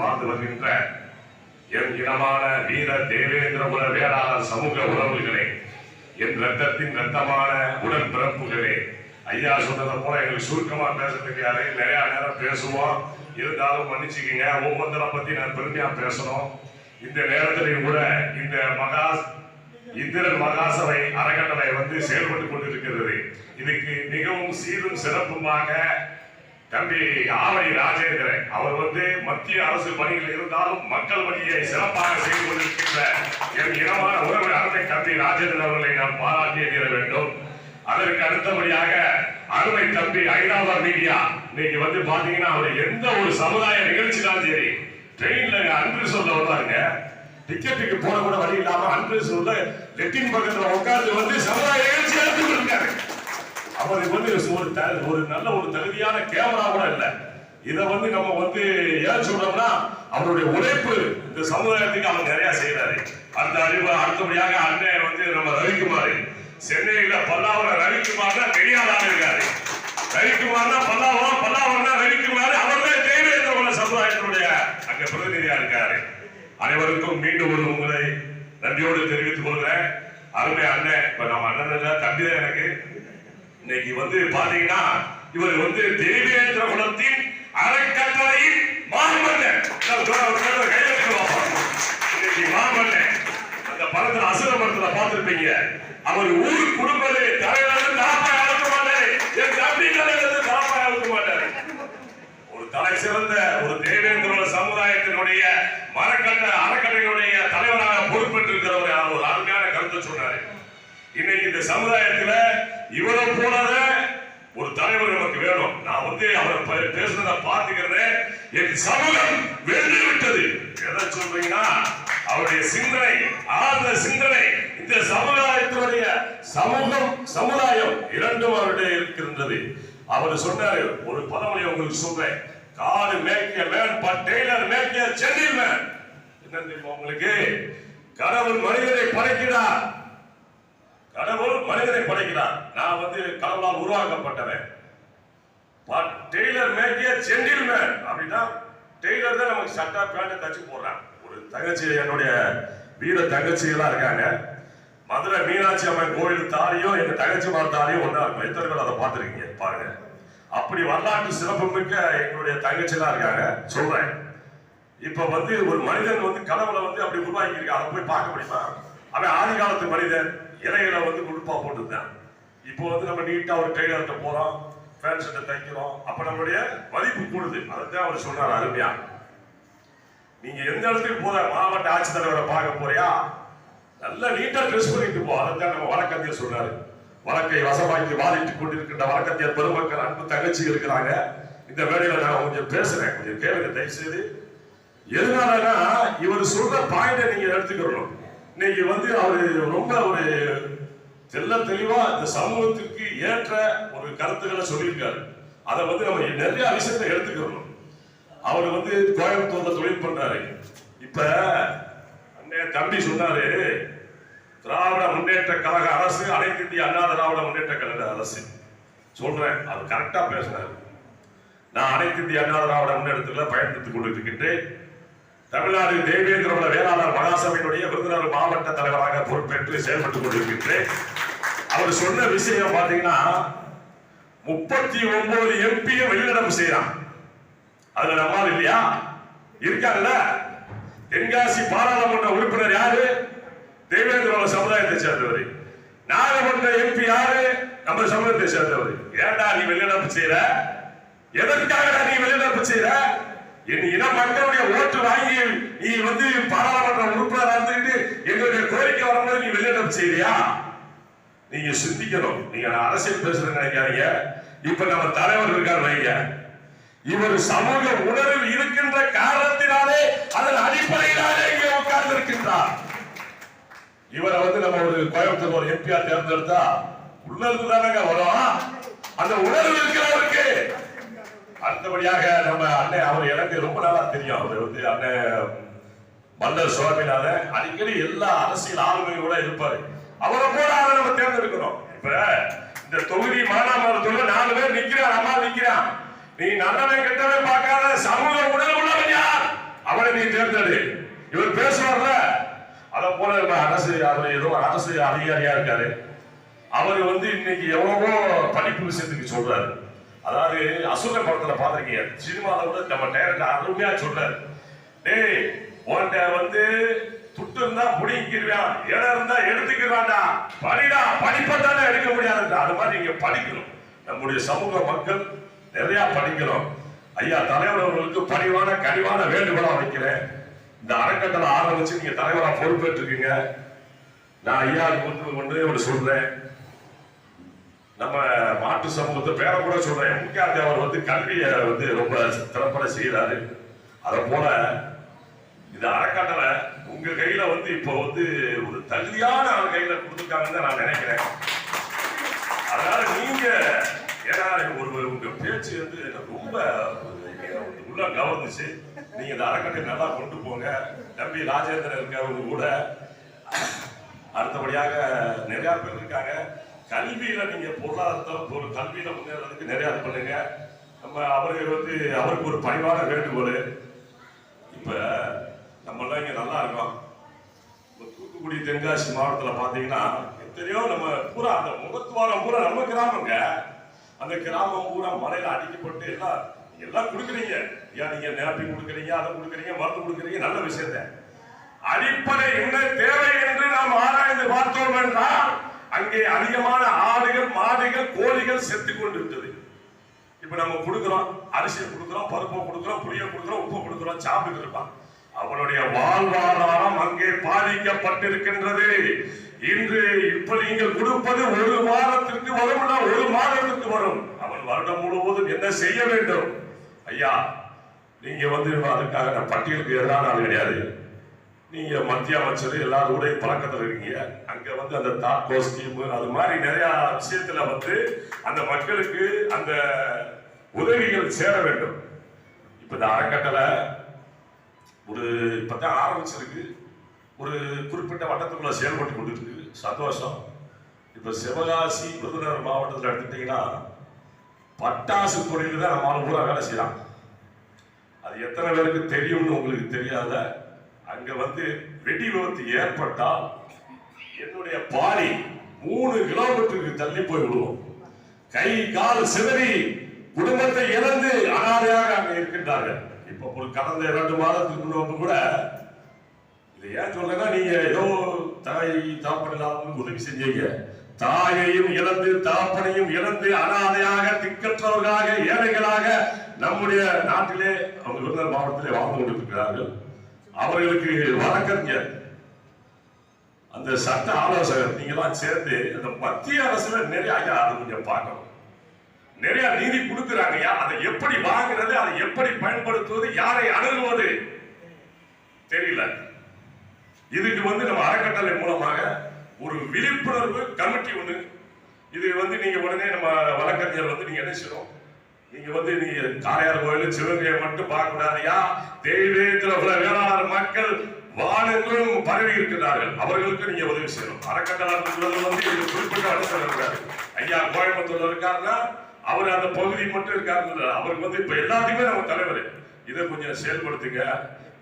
வாழ்ந்து வாழ்ந்து வருகின்ற என் இனமான வீர தேவேந்திரகுல வேளாளர் சமூக உறவுகளே என் ரத்தத்தின் ரத்தமான உடன் பிறப்புகளே ஐயா சொன்னதை போல எங்களுக்கு சுருக்கமா பேசுறதுக்கு யாரே நிறைய நேரம் பேசுவோம். இருந்தாலும் மன்னிச்சுக்கீங்க ஒவ்வொருத்தரை பத்தி நான் பெருமையா பேசணும். இந்த நேரத்திலையும் கூட இந்த மகா இந்திரன் மகாசபை அறக்கட்டளை வந்து செயல்பட்டு கொண்டிருக்கிறது. இதுக்கு மிகவும் சீரும் சிறப்புமாக தம்பி ஆவணி ராஜேந்திரன்? அவர் வந்து மத்திய அரசு பணியில் இருந்தாலும் மக்கள் பணியை சிறப்பாக செய்து கொண்டிருக்கின்ற என் இனமான உறவு அருமை தம்பி ராஜேந்திரன் அவர்களை நாம் பாராட்டிய தீர வேண்டும். அதற்கு அடுத்தபடியாக அருமை தம்பி ஐராவர் மீடியா. இன்னைக்கு வந்து பாத்தீங்கன்னா அவர் எந்த ஒரு சமுதாய நிகழ்ச்சினாலும் சரி ட்ரெயின்ல அன்பு சொல்ல வருவாருங்க டிக்கெட்டுக்கு போன கூட வழி இல்லாம அன்பு சொல்ல லெட்டின் பக்கத்துல உட்கார்ந்து வந்து சமுதாய நிகழ்ச்சி நடத்தி இருக்காரு அவருக்கு வந்து ஒரு ஒரு நல்ல ஒரு தகுதியான கேமரா கூட இல்லை. இதை வந்து நம்ம வந்து ஏன் சொல்றோம்னா அவருடைய உழைப்பு இந்த சமுதாயத்துக்கு அவர் நிறைய செய்யறாரு அந்த அறிவு அடுத்தபடியாக அண்ணன் வந்து நம்ம ரவிக்குமார். சென்னையில பல்லாவரம் ரவிக்குமார் தான் தெரியாத ஆள் இருக்காரு. ரவிக்குமார்னா பல்லாவரம் பல்லாவரம்னா ரவிக்குமார். அவர் தான் சமுதாயத்தினுடைய அங்க பிரதிநிதியா இருக்காரு. அனைவருக்கும் மீண்டும் ஒரு உங்களை நன்றியோடு தெரிவித்துக் கொள்கிறேன். அருமை அண்ணன் இப்ப நம்ம அண்ணன் இல்ல தம்பி தான் எனக்கு. இன்னைக்கு வந்து பாத்தீங்கன்னா இவர் வந்து தேவேந்திர குலத்தின் அறக்கட்டளையின் மாமன்னன் கையெழுத்து பார்ப்போம் இன்னைக்கு மாமன்னன் அந்த படத்துல அசுர படத்துல பார்த்திருப்பீங்க அவர் ஊர் குடும்பத்தை தலைவர் தாப்பாய் அழுக்க மாட்டாரு என் தம்பி தலைவர் தாப்பாய் அழுக்க மாட்டாரு ஒரு தலை சிறந்த ஒரு தேவேந்திர சமுதாயத்தினுடைய மரக்கட்ட அறக்கட்டளையினுடைய தலைவராக பொறுப்பேற்றிருக்கிறவர் அவர் ஒரு அருமையான கருத்தை சொன்னாரு இன்னைக்கு இந்த சமுதாயத்துல இவரை போலத ஒரு தலைவர் நமக்கு வேணும் நான் வந்து அவர் பே- பேசுனதை பார்த்துக்கிறதே என் சமூகம் வென்று விட்டது எதை சொல்றீங்கன்னா அவருடைய சிந்தனை ஆழ்ந்த சிந்தனை இந்த சமுதாயத்தினுடைய சமூகம் சமுதாயம் இரண்டும் அவருடைய இருக்கின்றது. அவர் சொன்னாரு ஒரு பழமொழி உங்களுக்கு சொல்றேன். God made man tailor made Chennai man என்ன தெரியுமா உங்களுக்கு? கடவுள் மனிதனை படைக்கிறார். கடவுள் மனிதனை படைக்கிறார். நான் வந்து கடவுளால் உருவாக்கப்பட்டவன். டெய்லர் மேக்கிய ஜென்டில்மேன் அப்படின்னா டெய்லர் தான் நமக்கு சட்டா பேண்ட் தச்சு போடுறான். ஒரு தங்கச்சி என்னுடைய வீர தங்கச்சிகளா இருக்காங்க. மதுரை மீனாட்சி அம்மன் கோயில் தாலியும் எங்க தங்கச்சி மார் தாலியும் ஒண்ணா இருக்கும். எத்தனை அதை பார்த்துருக்கீங்க? பாருங்க. அப்படி வரலாற்று சிறப்பு மிக்க எங்களுடைய தங்கச்சிலாம் இருக்காங்க. சொல்றேன். இப்ப வந்து ஒரு மனிதன் வந்து கடவுளை வந்து அப்படி உருவாக்கி இருக்கான் அதை போய் பார்க்க முடியுமா? அவன் ஆதி காலத்து மனிதன் இலைகளை வந்து உடுப்பா போட்டுருந்தான் இப்போ வந்து நம்ம நீட்டா ஒரு டெய்லர்கிட்ட போறோம். ஃபேன் ஷர்ட்டை தைக்கிறோம் அப்ப நம்மளுடைய மதிப்பு கூடுது. அதைத்தான் அவர் சொன்னார் அருமையா. நீங்க எந்த இடத்துக்கு போற மாவட்ட ஆட்சித்தலைவரை பார்க்க போறியா? நல்லா நீட்டா ட்ரெஸ் பண்ணிட்டு போ. அதைத்தான் நம்ம வழக்கத்தியர் சொன்னாரு வழக்கை வசமாக்கி வாதிட்டுக் கொண்டிருக்கின்ற வழக்கத்தியர் பெருமக்கள் அன்பு தங்கச்சி இருக்கிறாங்க. இந்த வேலையில நான் கொஞ்சம் பேசுறேன். கொஞ்சம் கேளுங்க தயவு செய்து எதனாலன்னா இவர் சொல்ற பாயிண்ட நீங்க எடுத்துக்கணும். இன்னைக்கு வந்து அவரு ரொம்ப ஒரு தெல்ல தெளிவா இந்த சமூகத்திற்கு ஏற்ற கருத்துக்களை சொல்லியிருக்காரு. அதை வந்து நம்ம நிறைய விஷயத்தை எடுத்துக்கிறோம். அவர் வந்து கோயம்புத்தூர்ல தொழில் பண்றாரு. இப்ப அண்ணே தம்பி சொன்னாரு திராவிட முன்னேற்ற கழக அரசு அனைத்து இந்திய அண்ணா திராவிட முன்னேற்ற கழக அரசு. சொல்றேன் அது கரெக்டா பேசினாரு நான் அனைத்து இந்திய அண்ணா திராவிட முன்னேற்றத்தில் பயன்படுத்திக் கொண்டிருக்கின்றேன். தமிழ்நாடு தேவேந்திரகுல வேளாளர் மகாசபையினுடைய விருதுநகர் மாவட்ட தலைவராக பொறுப்பேற்று செயல்பட்டுக் கொண்டிருக்கின்றேன். அவர் சொன்ன விஷயம் பாத்தீங்கன்னா முப்பத்தி ஒன்பது எம்பியை வெளிநடப்பு செய்யறான் அதுல நம்மால் இல்லையா? இருக்காங்கல்ல தென்காசி பாராளுமன்ற உறுப்பினர் யாரு? தேவேந்திர சமுதாயத்தை சேர்ந்தவர். நாகமன்ற எம்பி யாரு? நம்ம சமூகத்தை சேர்ந்தவர். ஏன்டா நீ வெளிநடப்பு செய்யற எதற்காக நீ வெளிநடப்பு செய்யற என் இன மக்களுடைய ஓட்டு வாங்கி நீ வந்து பாராளுமன்ற உறுப்பினராக இருந்துட்டு எங்களுடைய கோரிக்கை வரும்போது நீ வெளிநடப்பு செய்யறியா நீங்க சிந்திக்கணும். நீங்க அரசியல் பேசுறது நினைக்காதீங்க. இப்ப நம்ம தலைவர் இருக்கார் வைங்க. இவர் சமூக உணர்வில் இருக்கின்ற காரணத்தினாலே அதன் அடிப்படையினாலே இங்கே உட்கார்ந்து இருக்கின்றார் இவரை வந்து நம்ம ஒரு கோயம்புத்தூர் ஒரு எம்பியா தேர்ந்தெடுத்தா உணர்வு தானங்க வரும். அந்த உணர்வு இருக்கிறவருக்கு. அடுத்தபடியாக நம்ம அண்ணன் அவர் எனக்கு ரொம்ப நல்லா தெரியும். அவர் வந்து அண்ணன் மல்லர் சுவாமிநாதன். அடிக்கடி எல்லா அரசியல் ஆளுமைகளோட இருப்பாரு. அவரை போல ஆளை நம்ம தேர்ந்தெடுக்கணும். இப்ப இந்த தொகுதி மானாமரத்துல நாலு பேர் நிக்கிறான் அம்மா நிக்கிறான். நீ நல்லவன் கெட்டவன் பார்க்காத சமூக உடல் உள்ளவன் யார்? அவனை நீ தேர்ந்தெடு. இவர் பேசுவார்ல. அத போல அரசு அவர் ஏதோ அரசு அதிகாரியா இருக்காரு. அவர் வந்து இன்னைக்கு எவ்வளவோ படிப்பு விஷயத்துக்கு சொல்றாரு. அதாவது அசுர படத்துல பாத்திருக்கீங்க சினிமாவில் கூட நம்ம டைரக்டர் அருமையா சொல்றாரு. டேய் உன்கிட்ட வந்து துட்டு இருந்தா புடிங்கிருவான் இடம் இருந்தா எடுத்துக்கிறான்டா படிடா படிப்பதானே எடுக்க முடியாதுடா அது மாதிரி நீங்க படிக்கணும் நம்முடைய சமூக மக்கள் நிறைய படிக்கிறோம் ஐயா தலைவர் அவர்களுக்கு பணிவான கனிவான வேண்டுகோளா வைக்கிறேன். இந்த அறக்கட்டளை ஆரம்பிச்சு நீங்க தலைவரா பொறுப்பேற்றுக்கீங்க. நான் ஐயா ஒன்று ஒன்று ஒன்று சொல்றேன். நம்ம மாட்டு சமூகத்தை பேரை கூட சொல்றேன். முக்கியார் தேவர் வந்து கல்வியை வந்து ரொம்ப திறப்பட செய்கிறாரு அதை போல இந்த அறக்கட்டளை உங்க கையில வந்து இப்போ வந்து ஒரு தகுதியான ஆள் கையில கொடுத்துருக்காங்கன்னு தான் நான் நினைக்கிறேன். அதனால நீங்க ஏன்னா ஒரு உங்க பேச்சு வந்து எனக்கு ரொம்ப உள்ள கவர்ந்துச்சு. நீங்க இந்த அறக்கட்டை நல்லா கொண்டு போங்க. தம்பி ராஜேந்திரன் இருக்கவங்க கூட அடுத்தபடியாக நிறைய பேர் இருக்காங்க. கல்வியில நீங்க பொருளாதாரத்தை ஒரு கல்வியில முன்னேறதுக்கு நிறைய பண்ணுங்க. நம்ம அவருக்கு வந்து அவருக்கு ஒரு பணிவான வேண்டுகோள். இப்ப நம்மளாம் இங்கே நல்லா இருக்கோம். இப்ப தூத்துக்குடி தென்காசி மாவட்டத்தில் பார்த்தீங்கன்னா எத்தனையோ நம்ம பூரா அந்த முகத்துவாரம் பூரா நம்ம கிராமங்க. அந்த கிராமம் பூரா மலையில் அடிக்கப்பட்டு எல்லாம் எல்லாம் கொடுக்குறீங்க. ஐயா நீங்க நேப்பி கொடுக்குறீங்க அதை கொடுக்குறீங்க மருந்து கொடுக்குறீங்க நல்ல விஷயத்த. அடிப்படை என்ன தேவை என்று நாம் ஆராய்ந்து பார்த்தோம் என்றால் அங்கே அதிகமான ஆடுகள் மாடுகள் கோழிகள் செத்து இருந்தது இப்ப நம்ம கொடுக்குறோம் அரிசியை கொடுக்குறோம் பருப்பை கொடுக்குறோம் புளியை கொடுக்குறோம் உப்பு கொடுக்குறோம் சாப்பிட்டு இருப்பான் அவனுடைய வாழ்வாதாரம் அங்கே பாதிக்கப்பட்டிருக்கின்றது. இன்று இப்ப நீங்கள் கொடுப்பது ஒரு வாரத்திற்கு வரும் ஒரு மாதத்திற்கு வரும். அவன் வருடம் முழுவதும் என்ன செய்ய வேண்டும்? ஐயா நீங்க வந்து அதுக்காக நான் பட்டியலுக்கு எதிரான ஆள் கிடையாது. நீங்க மத்திய அமைச்சர் எல்லாரோட பழக்கத்தில் இருக்கீங்க. அங்க வந்து அந்த தாக்கோ ஸ்கீம் அது மாதிரி நிறைய விஷயத்துல வந்து அந்த மக்களுக்கு அந்த உதவிகள் சேர வேண்டும். இப்ப இந்த அறக்கட்டளை ஒரு இப்போதான் ஆரம்பிச்சிருக்கு. ஒரு குறிப்பிட்ட வட்டத்துக்குள்ள செயல்பட்டு கொண்டு இருக்கு சந்தோஷம். இப்போ சிவகாசி விருதுநகர் மாவட்டத்தில் எடுத்துட்டீங்கன்னா பட்டாசு துறையில தான் நம்ம ஆளு பூரா வேலை செய்யலாம் அது எத்தனை பேருக்கு தெரியும்னு உங்களுக்கு தெரியாத அங்கே வந்து வெடி விபத்து ஏற்பட்டால் என்னுடைய பாடி மூணு கிலோமீட்டருக்கு தள்ளி போய் விடுவோம். கை கால் சிதறி குடும்பத்தை இழந்து அனாதையாக அங்கே இருக்கின்றார்கள். இப்போ ஒரு கடந்த இரண்டு மாதத்துக்கு முன்பு கூட இதை ஏன் சொல்றேன்னா நீங்க ஏதோ தாய் தாப்பன் உதவி செஞ்சீங்க. தாயையும் இழந்து தாப்பனையும் இழந்து அனாதையாக திக்கற்றவர்களாக ஏழைகளாக நம்முடைய நாட்டிலே அவங்க விருதுநகர் மாவட்டத்திலே வாழ்ந்து கொண்டிருக்கிறார்கள். அவர்களுக்கு வழக்கறிஞர் அந்த சட்ட ஆலோசகர் நீங்களாம் சேர்ந்து அந்த மத்திய அரசு நிறைய ஐயா அதை கொஞ்சம் பார்க்கணும். நிறைய நீதி கொடுக்குறாங்க ஐயா. அதை எப்படி வாங்குறது அதை எப்படி பயன்படுத்துவது யாரை அணுகுவது? தெரியல. இதுக்கு வந்து நம்ம அறக்கட்டளை மூலமாக ஒரு விழிப்புணர்வு கமிட்டி ஒண்ணு. இது வந்து நீங்க உடனே நம்ம வழக்கறிஞர் வந்து நீங்க நினைச்சிடும் நீங்க வந்து நீங்க காளையார் கோயில் சிவகையை மட்டும் பார்க்க கூடாதையா தெய்வீகத்தில் உள்ள வேளாளர் மக்கள் வானங்களும் பரவி இருக்கிறார்கள். அவர்களுக்கு நீங்க உதவி செய்யணும். அறக்கட்டளை வந்து இது குறிப்பிட்ட அடுத்த ஐயா கோயம்புத்தூர்ல இருக்காருன்னா அவர் அந்த பகுதி மட்டும் இருக்காரு அவருக்கு வந்து இப்ப எல்லாத்தையுமே நம்ம தலைவர். இதை கொஞ்சம் செயல்படுத்துங்க.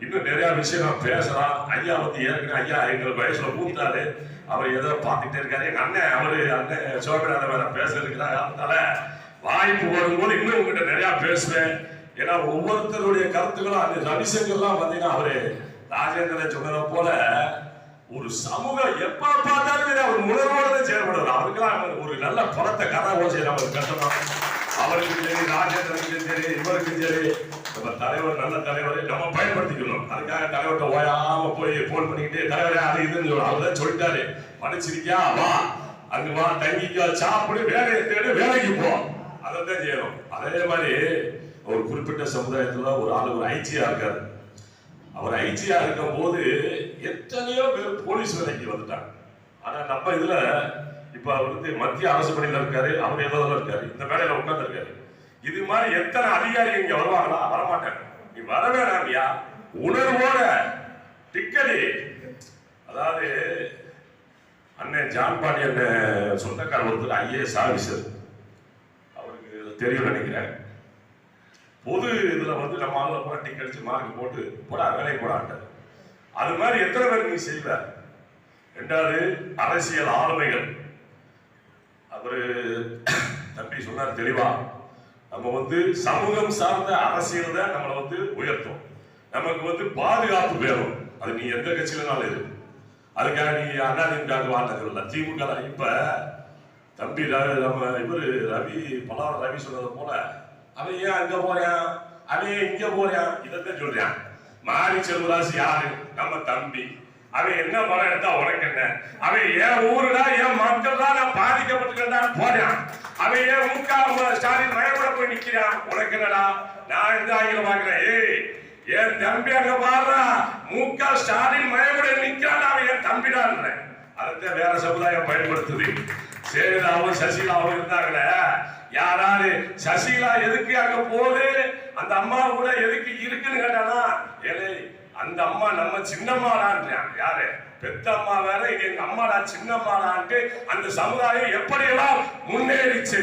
இன்னும் நிறைய விஷயம் நான் பேசலாம். ஐயா வந்து ஏற்கனவே ஐயா எங்களை வயசுல மூத்தாரு. அவர் ஏதோ பார்த்துட்டே இருக்காரு. எங்க அண்ணன் அவரு அண்ணன் சோமநாதன் வேற பேச இருக்கிறாங்க அதனால வாய்ப்பு வரும்போது இன்னும் உங்ககிட்ட நிறைய பேசுவேன். ஏன்னா ஒவ்வொருத்தருடைய கருத்துக்களும் அந்த ரவிசங்கர்லாம் பார்த்தீங்கன்னா அவரு ராஜேந்திரன் சொன்னதை போல ஒரு சமூகம் எப்ப பார்த்தாலும் அவர் முழுவதும் செயல்படுறார். அவருக்கெல்லாம் ஒரு நல்ல படத்தை கதை ஓசை நம்ம கட்டணும் அவருக்கும் சரி ராஜேந்திரனுக்கும் சரி இவருக்கும் சரி. நம்ம தலைவர் நல்ல தலைவரை நம்ம பயன்படுத்திக்கணும். அதுக்காக தலைவர்கிட்ட ஓயாம போய் போன் பண்ணிக்கிட்டு தலைவரே அது இதுன்னு சொல்லணும் அவர் தான் சொல்லிட்டாரு. படிச்சிருக்கியா வா. அங்க வா தங்கிக்கோ சாப்பிடு வேலையை தேடு வேலைக்கு போ. அதை தான் செய்யணும். அதே மாதிரி ஒரு குறிப்பிட்ட சமுதாயத்துல ஒரு ஆள் ஒரு ஐச்சியா இருக்காரு. அவர் ஐச்சியா இருக்கும் போது எத்தனையோ பேர் போலீஸ் வேலைக்கு வந்துட்டாங்க. ஆனா நம்ம இதுல இப்ப அவர் வந்து மத்திய அரசு பணியில இருக்காரு அவர் ஏதோ இருக்காரு இந்த வேலையில உட்கார்ந்து இருக்காரு இது மாதிரி எத்தனை அதிகாரி இங்க வருவாங்களா? வரமாட்டாங்க. நீ வர வேணாமியா. உணர்வோட டிக்கெட் அதாவது அண்ணன் ஜான் பாண்டி அண்ணன் சொந்தக்கார ஒருத்தர் ஐஏஎஸ் ஆபீசர். அவருக்கு தெரியும் நினைக்கிறேன். பொது இதுல வந்து நம்ம ஆளுல போட டிக்கெட் அடிச்சு மார்க் போட்டு போடா வேலையை போடான்ட்டார் அது மாதிரி எத்தனை பேர் நீ செய்வ? ரெண்டாவது அரசியல் ஆளுமைகள். அவரு தம்பி சொன்னார் தெளிவா நம்ம வந்து சமூகம் சார்ந்த அரசியல் தான் நம்மளை வந்து உயர்த்தும். நமக்கு வந்து பாதுகாப்பு வேணும். அது நீ எந்த கட்சியிலனாலும் இருக்கு அதுக்காக நீ அண்ணா திமுக வாங்கினது இல்லை திமுக இப்ப தம்பி நம்ம இவரு ரவி பலார ரவி சொன்னது போல அவன் ஏன் அங்க போறான்? அவன் ஏன் இங்க போறான்? இதைத்தான் சொல்றான். மாரி செல்வராசு யாரு? நம்ம தம்பி. அவன் என்ன படம் எடுத்தா உனக்கு என்ன? அவன் ஏன் ஊருடா என் மக்கள் தான் நான் பாதிக்கப்பட்டுக்கிட்டான் போறான் அவன் ஏன் முக்கா ஸ்டாலின் மயப்பட போய் நிக்கிறான் உனக்கு என்னடா? நான் இருந்து ஆங்கிலம் பாக்குறேன் ஏய் என் தம்பி அங்க பாடுறா? முக்கா ஸ்டாலின் மயப்பட நிக்கிறான் அவன் என் தம்பிடான்றேன் அதைத்தான் வேற சமுதாயம் பயன்படுத்துது. சேதாவும் சசிகலாவும் இருந்தாங்களே. யாராவது சசிகலா எதுக்கு அங்க போகுது? அந்த அம்மா கூட எதுக்கு இருக்குன்னு கேட்டானா? அந்த அம்மா நம்ம சின்னம்மாடான்றான் யாரு? பெத்த அம்மா வேற இது எங்க அம்மாடா சின்னம்மாடான்ட்டு அந்த சமுதாயம் எப்படியெல்லாம் முன்னேறிச்சு?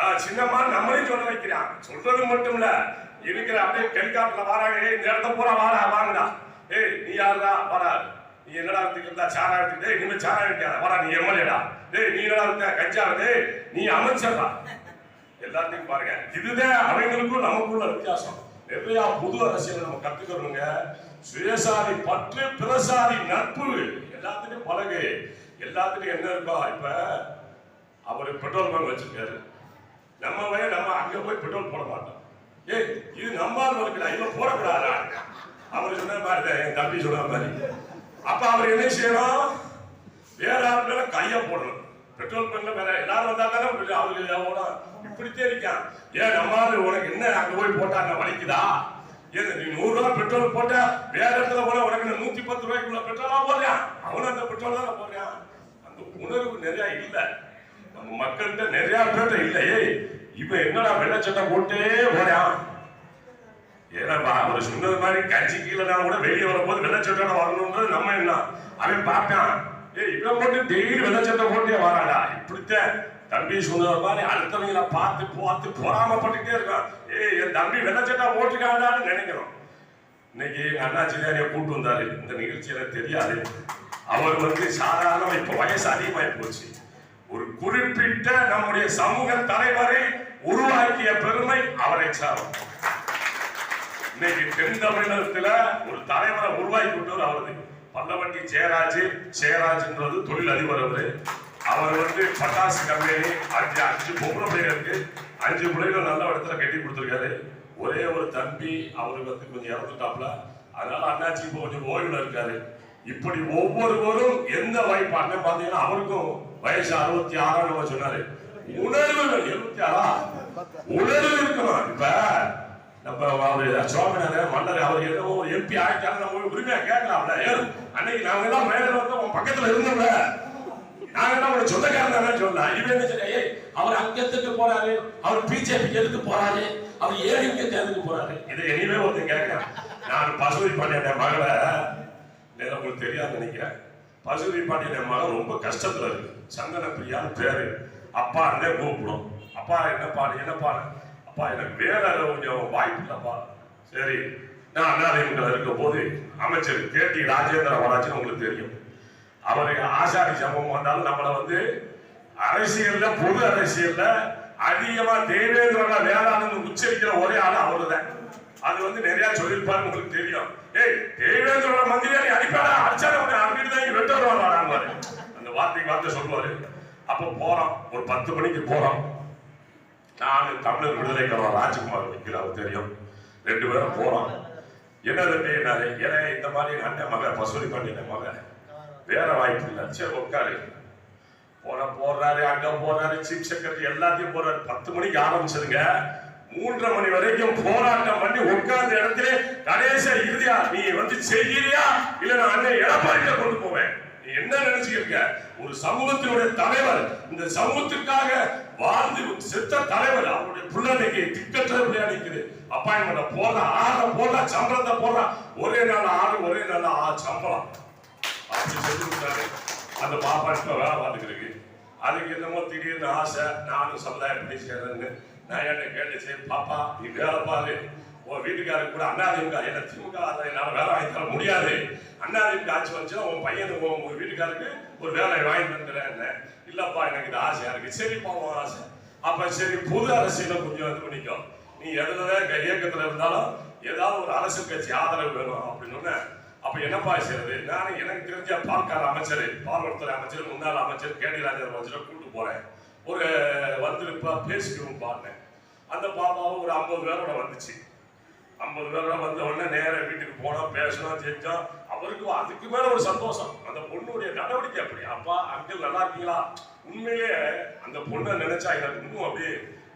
ஆ, சின்னம்மா நம்மளையும் சொல்ல வைக்கிறான். சொல்றது மட்டும் இல்ல இருக்கிற அப்படியே ஹெலிகாப்டர்ல வராங்க இந்த இடத்த பூரா வாடா வாங்கடா. ஏய் நீ யாருடா? வாடா. நீ என்னடா இருந்தா? சாரா எடுத்துக்கிட்டே இனிமே சாரா எடுக்காத. வாடா நீ எம்எல்ஏடா. டேய் நீ என்னடா இருக்க கஞ்சா டேய் நீ அமைச்சர்டா. எல்லாத்தையும் பாருங்க. இதுதான் அவங்களுக்கும் நமக்குள்ள வித்தியாசம். நிறைய புது அரசியல் நம்ம கத்துக்கணுங்க சுயசாதி பற்று பிரசாதி நட்பு எல்லாத்துக்கும் பழகு. எல்லாத்துக்கும் என்ன இருக்கா இப்ப அவர் பெட்ரோல் பங்க் வச்சிருக்காரு. நம்ம வய நம்ம அங்க போய் பெட்ரோல் போட மாட்டோம். ஏய் இது நம்மால் இருக்குடா இவன் போடக்கூடாதா? அவர் சொன்ன மாதிரி தான் என் தம்பி சொன்ன மாதிரி. அப்ப அவர் என்ன செய்யணும்? வேற ஆள் கையை போடணும். பெட்ரோல் பங்க்ல வேற எல்லாரும் வந்தா தானே அவருக்கு எவ்வளவு இப்படித்தே இருக்கான். ஏன் நம்ம உனக்கு என்ன அங்க போய் போட்டா என்ன வலிக்குதா? ஏன் நீ நூறு ரூபாய் பெட்ரோல் போட்ட வேற இடத்துல போல உனக்கு நூத்தி பத்து ரூபாய்க்குள்ள பெட்ரோலா போடுறான் அவனும் அந்த பெட்ரோல் தான் போடுறான். அந்த உணர்வு நிறைய இல்ல. நம்ம மக்கள்கிட்ட நிறைய பேர்ட்ட இல்லையே. இவன் என்னடா வெள்ளச்சட்டை போட்டே போறான்? ஏன்னா அவர் சொன்னது மாதிரி கட்சி கீழே நான் கூட வெளியே வரும்போது வெள்ளச்சட்டை வரணும்ன்றது நம்ம என்ன அவன் பார்ப்பான் ஏய் இவன் போட்டு டெய்லி வெள்ளச்சட்டை போட்டே வராடா? இப்படித்தான் தம்பி சொன்னது மாதிரி அடுத்தவங்கள பார்த்து பார்த்து பொறாமப்பட்டுட்டே இருக்கான். ஏய் என் தம்பி வெள்ளச்சட்டை போட்டுக்காண்டான்னு நினைக்கிறோம். இன்னைக்கு எங்க அண்ணாச்சி தான் கூட்டு வந்தாரு. இந்த நிகழ்ச்சியில தெரியாது. அவர் வந்து சாதாரண இப்ப வயசு அதிகமாகி போச்சு. ஒரு குறிப்பிட்ட நம்முடைய சமூக தலைவரை உருவாக்கிய பெருமை அவரை சாரும். இன்னைக்கு தென் தமிழகத்துல ஒரு தலைவரை உருவாக்கி விட்டவர் அவருக்கு பல்லவண்டி ஜெயராஜ் ஜெயராஜ்ன்றது தொழில் அதிபர் அவரு அவர் வந்து பட்டாசு கம்பெனி அஞ்சு அஞ்சு பொம்பளை பிள்ளைங்க இருக்கு. அஞ்சு பிள்ளைகள் நல்ல இடத்துல கட்டி கொடுத்துருக்காரு. ஒரே ஒரு தம்பி அவருக்கு வந்து கொஞ்சம் இறந்துட்டாப்ல அதனால அண்ணாச்சி இப்போ கொஞ்சம் ஓய்வுல இருக்காரு. இப்படி ஒவ்வொருவரும் எந்த வாய்ப்பு? அண்ணன் பார்த்தீங்கன்னா அவருக்கும் வயசு அறுபத்தி ஆறாம் சொன்னாரு. உணர்வு எழுபத்தி ஆறா? உணர்வு இருக்கணும் இப்ப நம்ம அவர் சோமனார் மன்னர் அவர் என்னவோ ஒரு எம்பி ஆயிட்டாரு நம்ம உரிமையா கேட்கலாம்ல? ஏன்? அன்னைக்கு நாங்க எல்லாம் மேல வந்து உன் பக்கத்துல இருந்தோம்ல. நாங்க என்ன ஒரு சொந்தக்காரன் தானே சொல்லலாம். இவன் என்ன சொல்ல ஏய் அவர் அங்கத்துக்கு போறாரு. அவர் பிஜேபி எதுக்கு போறாரு? அவர் ஏழைக்கு எதுக்கு போறாரு? இதை இனிமே ஒருத்தர் கேட்கிறேன். நான் பசுமை பண்ணிய மகளை நேரம் உங்களுக்கு தெரியாது நினைக்கிறேன். பசுமை பண்ணிய மகன் ரொம்ப கஷ்டத்துல இருக்கு. சந்தன பிரியான்னு பேரு. அப்பா அண்ணே கூப்பிடும். அப்பா என்னப்பா என்னப்பா? அப்பா எனக்கு வேலை கொஞ்சம் வாய்ப்பு இல்லப்பா சரி நான் அண்ணாதிமுக இருக்க போது அமைச்சர் கேடி ராஜேந்திர வராஜன் உங்களுக்கு தெரியும். அவருக்கு ஆசாரி சம்பவம் வந்தாலும் நம்மளை வந்து அரசியல்ல பொது அரசியல்ல அதிகமா தேவேந்திரனா வேளாண் உச்சரிக்கிற ஒரே ஆள் அவருதான். அது வந்து நிறைய சொல்லியிருப்பாரு உங்களுக்கு தெரியும். ஏய் தேவேந்திரோட மந்திரியா நீ? அடிப்பாடா அடிச்சாலும் உன்னை அப்படின்னு தான் வெட்ட வருவாங்க அந்த வார்த்தைக்கு வார்த்தை சொல்லுவாரு. அப்போ போறோம் ஒரு பத்து மணிக்கு போறோம். நான் தமிழர் விடுதலை ராஜ்குமார் வக்கீல் அவர் தெரியும். ரெண்டு பேரும் போறோம். என்ன தம்பினாரு ஏன்னா இந்த மாதிரி எங்க அண்ணன் மகன் பசுரி பண்ணின மகன். வேற வாய்ப்பு இல்லை. சரி உட்காரு. போன போடுறாரு அங்க போறாரு சீஃப் செக்ரட்டரி எல்லாத்தையும் போறாரு. பத்து மணிக்கு ஆரம்பிச்சதுங்க. மூன்றரை மணி வரைக்கும் போராட்டம் பண்ணி உட்கார்ந்த இடத்துல கடைசியா இறுதியா நீ வந்து செய்யறியா? இல்ல நான் அண்ணன் எடப்பாடியில கொண்டு போவேன். நீ என்ன நினைச்சிருக்க? ஒரு சமூகத்தினுடைய தலைவர் இந்த சமூகத்திற்காக வாழ்ந்து செத்த தலைவர் அவருடைய பிள்ளைக்கு திக்கற்ற விளையாடிக்குது அப்பாயின்மெண்ட் போடுறான் ஆட போடுற சம்பளத்தை போடுறான் ஒரே நாள் ஆறு ஒரே நாள் ஆ சம்பளம். அப்படி அந்த பாப்பா இப்ப வேலை பார்த்துக்கிருக்கு அதுக்கு என்னமோ திடீர்னு ஆசை நானும் சமுதாயம் பண்ணி சேர்றேன்னு நான் என்ன கேட்டுச்சு பாப்பா நீ வேலை பாரு. உன் வீட்டுக்காரருக்கு கூட அண்ணாதிமுக என்ன திமுக அதை என்னால் வேலை வாங்கி தர முடியாது. அண்ணாதிமுக ஆட்சி வந்துச்சுன்னா உன் பையனுக்கு உன் வீட்டுக்காருக்கு ஒரு வேலை வாங்கி தந்துடுறேன் இல்லப்பா எனக்கு இது ஆசையா இருக்கு. சரிப்பா உன் ஆசை. அப்ப சரி பொது அரசியல கொஞ்சம் இது பண்ணிக்கோ. நீ எதுலதான் இயக்கத்துல இருந்தாலும் ஏதாவது ஒரு அரசியல் கட்சி ஆதரவு வேணும் அப்படின்னு உடனே, அப்ப என்னப்பா செய்யறது? நான் எனக்கு தெரிஞ்ச பால்கார அமைச்சர் பால்வளத்துறை அமைச்சர் முன்னாள் அமைச்சர் கேடி ராஜர் அமைச்சரை கூட்டு போறேன். ஒரு வந்திருப்பா பேசிக்கணும் பாருனேன். அந்த பாப்பாவும் ஒரு ஐம்பது பேரோட வந்துச்சு. ஐம்பது பேரோட வந்த உடனே நேராக வீட்டுக்கு போனோம் பேசணும் செஞ்சோம். அவருக்கு அதுக்கு மேல ஒரு சந்தோஷம். அந்த பொண்ணுடைய நடவடிக்கை அப்படி. அப்பா அங்கிள் நல்லா இருக்கீங்களா? உண்மையிலே அந்த பொண்ணை நினைச்சா எனக்கு இன்னும் அப்படியே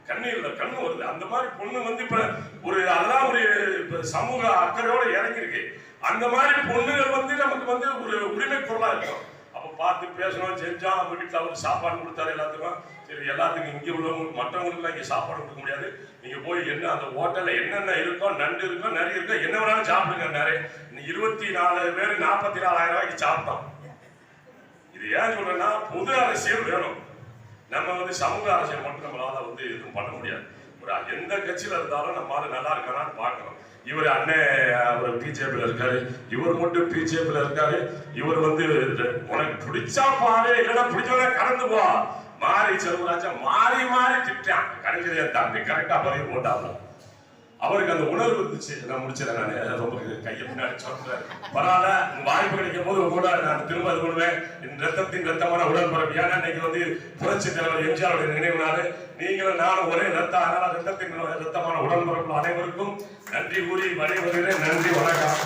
கண்ணீர்ல கண்ணு வருது. அந்த மாதிரி பொண்ணு வந்து இப்ப ஒரு அதெல்லாம் ஒரு சமூக அக்கறையோட இறங்கியிருக்கு. அந்த மாதிரி பொண்ணுகள் வந்து நமக்கு வந்து ஒரு உரிமை குரலா இருக்கும். அப்ப பார்த்து பேசணும் செஞ்சோம் அவங்க வீட்டுல அவர் சாப்பாடு கொடுத்தாரு எல்லாத்துக்கும். இது எல்லாத்துக்கும் இங்கே உள்ளவங்க மற்றவங்களுக்கு இங்கே சாப்பாடு கொடுக்க முடியாது. நீங்க போய் என்ன அந்த ஹோட்டலில் என்னென்ன இருக்கோ நண்டு இருக்கோ நிறைய இருக்கோ என்ன வேணாலும் சாப்பிடுங்க நிறைய இருபத்தி நாலு பேர் நாற்பத்தி நாலாயிரம் ரூபாய்க்கு சாப்பிட்டோம். இது ஏன் சொல்றேன்னா பொது அரசியல் வேணும். நம்ம வந்து சமூக அரசியல் மட்டும் நம்மளால வந்து எதுவும் பண்ண முடியாது. ஒரு எந்த கட்சியில் இருந்தாலும் நம்ம ஆளு நல்லா இருக்கானான்னு பார்க்கணும். இவர் அண்ணன் அவர் பிஜேபியில் இருக்காரு. இவர் மட்டும் பிஜேபியில் இருக்காரு. இவர் வந்து உனக்கு பிடிச்சா பாரு இல்லைன்னா பிடிச்சவங்க கடந்து போ. மாறி செல்வராஜா மாறி மாறி திட்டான் கடைசியில் தாண்டி தம்பி கரெக்டா பதிவு போட்டாங்க அவருக்கு அந்த உணர்வு இருந்துச்சு. நான் முடிச்சிடறேன் நான். ரொம்ப கையை பின்னாடி சொல்றேன் பரவாயில்ல வாய்ப்பு கிடைக்கும் போது கூட நான் திரும்ப இது பண்ணுவேன். என் ரத்தத்தின் ரத்தமான உடன்பரப்பு. ஏன்னா இன்னைக்கு வந்து புரட்சி தலைவர் எம்ஜிஆருடைய நினைவு நாள். நீங்களும் நானும் ஒரே ரத்த ஆனால் ரத்தத்தின் ரத்தமான உடன்பரப்பு அனைவருக்கும் நன்றி கூறி வரைவருகிறேன் நன்றி வணக்கம்.